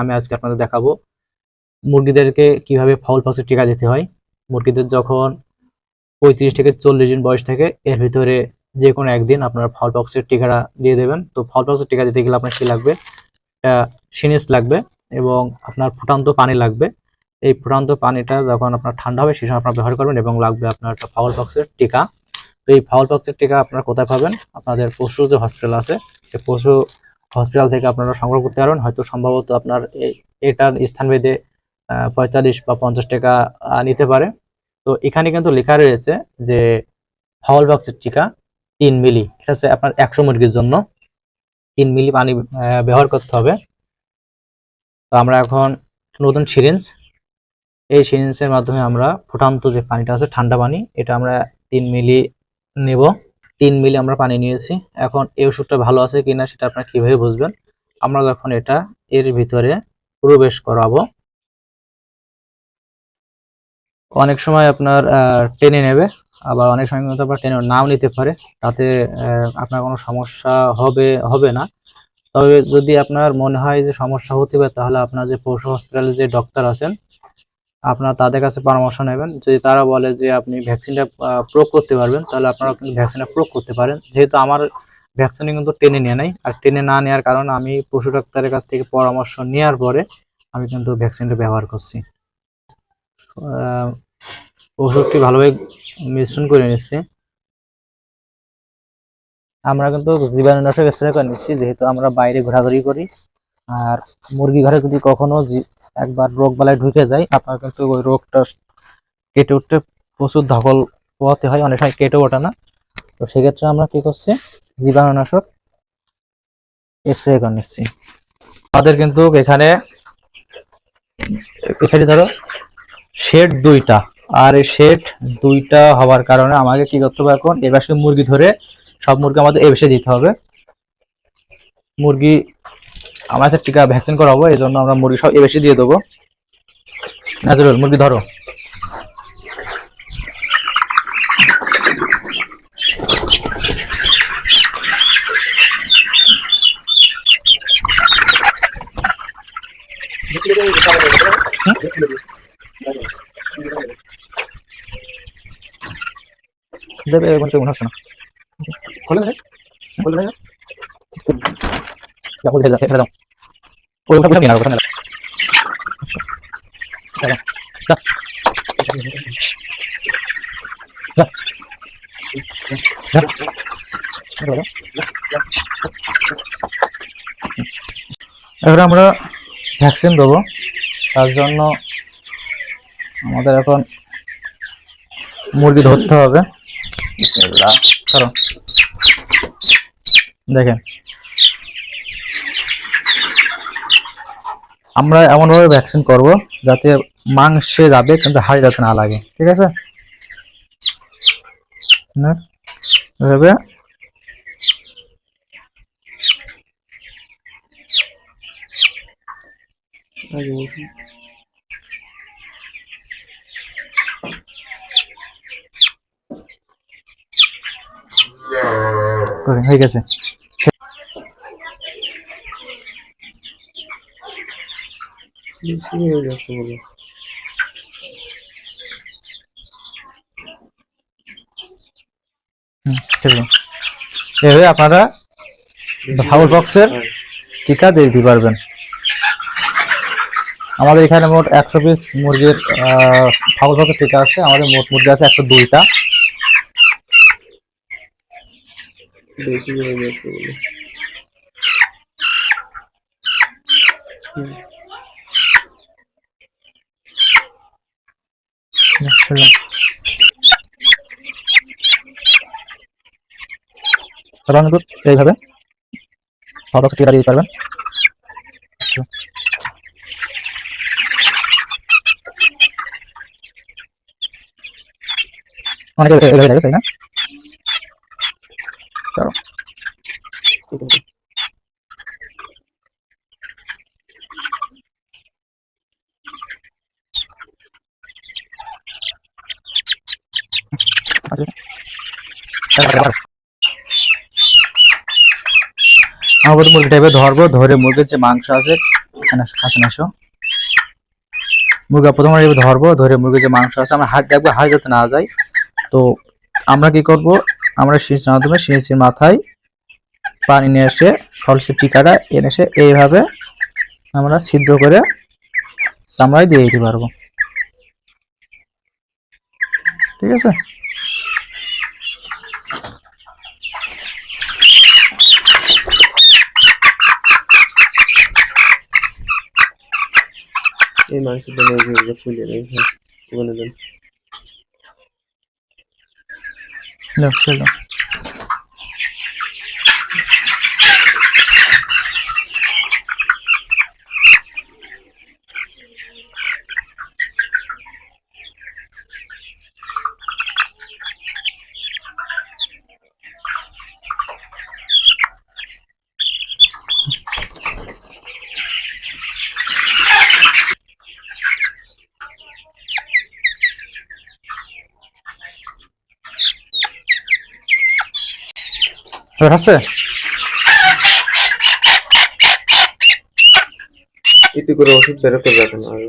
আমি আজকে আপনাদের দেখাবো মুরগিদেরকে কীভাবে ফাউল পক্সের টিকা দিতে হয়। মুরগিদের যখন পঁয়ত্রিশ থেকে চল্লিশ দিন বয়স থেকে, এর ভিতরে যে কোনো একদিন আপনারা ফাউল পক্সের টিকাটা দিয়ে দেবেন। তো ফাউল পক্সের টিকা দিতে গেলে আপনার কি লাগবে? একটা সিনিস লাগবে এবং আপনার ফুটান্ত পানি লাগবে। এই ফুটান্ত পানিটা যখন আপনার ঠান্ডা হবে, সেই সময় আপনার ব্যবহার করবেন এবং লাগবে আপনার একটা ফাউল পক্সের টিকা। তো এই ফাউল পক্সের টিকা আপনারা কোথায় পাবেন? আপনাদের পশু যে হসপিটাল আছে সেই পশু হসপিটাল থেকে আপনারা সংগ্রহ করতে পারবেন। হয়তো সম্ভবত আপনার এটার স্থানভেদে পঁয়তাল্লিশ বা পঞ্চাশ টাকা নিতে পারে। তো এখানে কিন্তু লেখা রয়েছে যে ফাউল বক্সের টিকা তিন মিলি। এটা হচ্ছে আপনার একশো মুরগির জন্য। তিন মিলি পানি ব্যবহার করতে হবে। তো আমরা এখন নতুন সিরিঞ্জ। এই সিরিঞ্জের মাধ্যমে আমরা ফুটান্ত যে পানিটা আছে, ঠান্ডা পানি, এটা আমরা তিন মিলি নেব। তিন মিলি আমরা পানি নিয়েছি। এখন এই ওষুধটা ভালো আছে কিনা সেটা আপনারা কীভাবে বুঝবেন? আমরা যখন এটা এর ভিতরে প্রবেশ করাবো, অনেক সময় আপনার টেনে নেবে, আবার অনেক সময় কিন্তু আপনার টেনে নাও নিতে পারে, তাতে আপনার কোনো সমস্যা হবে হবে না। তবে যদি আপনার মনে হয় যে সমস্যা হতে পারে, তাহলে আপনার যে পশু হসপিটালে যে ডক্টর আছেন আপনারা তাদের কাছে পরামর্শ নেবেন। যদি তারা বলে যে আপনি ভ্যাকসিনটা প্রয়োগ করতে পারবেন, তাহলে আপনারা কিন্তু ভ্যাকসিনটা প্রয়োগ করতে পারেন। যেহেতু আমার ভ্যাকসিনে কিন্তু টেনে নিয়ে নাই, আর টেনে না নেওয়ার কারণে আমি পশু ডাক্তারের কাছ থেকে পরামর্শ নেওয়ার পরে আমি কিন্তু ভ্যাকসিনটা ব্যবহার করছি। ওষুধটি ভালোভাবে মিশ্রণ করে নিচ্ছি। আমরা কিন্তু জীবাণুনাশক স্প্রে করে নিচ্ছি, যেহেতু আমরা বাইরে ঘোরাঘুরি করি। আর মুরগি ঘরে যদি কখনো একবার রোগ বালায় ঢুকে যায় আপনার কিন্তু ওই রোগটা কেটে উঠতে প্রচুর ধকল পোহাতে হয়, অনেক সময় কেটে ওঠে না। তো সেক্ষেত্রে আমরা কি করছি? জীবাণুনাশক স্প্রে করে নিচ্ছি। আমাদের কিন্তু এখানে ধরো, শেড দুইটা। আর এই শেড দুইটা হওয়ার কারণে আমাকে কি করতে হবে এখন? এবার মুরগি ধরে সব মুরগি আমাদের এ দিতে হবে। মুরগি আমার কাছে টিকা ভ্যাকসিন করাবো এই জন্য আমরা মুরগি সব এ বেশি দিয়ে দেবো। নাজরুল, মুরগি ধরো। দেবে এখন কেমন হচ্ছে না। খোলে খোলে যা এবার আমরা ভ্যাকসিন দেবো তার জন্য আমাদের এখন মুরগি ধরতে হবে। ধরো। দেখেন আমরা এমনভাবে ভ্যাকসিন করব যাতে মাংসে যাবে কিন্তু হাড়ি যাতে না লাগে। ঠিক আছে? এভাবে। হয়ে গেছে। হুম, ঠিক আছে। এভাবে আপনারা ফাউল বক্সের টিকা দিয়ে দিতে পারবেন। আমাদের এখানে মোট একশো পিস মুরগির ফাউল বক্সের টিকা আছে। আমাদের মোট মুরগি আছে একশো দুইটা। বেশি হয়ে গেছে বলে। সাধারণত এইভাবে। টিকা দিয়ে দিতে পারবেন। অনেকে এভাবে দেখে তাই না? আমরা প্রথম মুরগিটা ধরবো, ধরে মুরগির যে মাংস আছে মুরগা ধরবো, ধরে মুরগির যে মাংস আছে, আমরা হাত দেখব হাত যাতে না যায় তো আমরা কি করব, আমরা শীষের মাধ্যমে শীষের মাথায় পানি নিয়ে এসে, ফলসের টিকাটা এনে এসে এইভাবে আমরা ছিদ্র করে চামড়ায় দিয়ে দিতে পারব। ঠিক আছে? এই মাংসের জন্য এই যে ফুলে নেই হ্যাঁ ওখানে দেন নাও, এবার আছে? একটু করে ওষুধ বের করে আর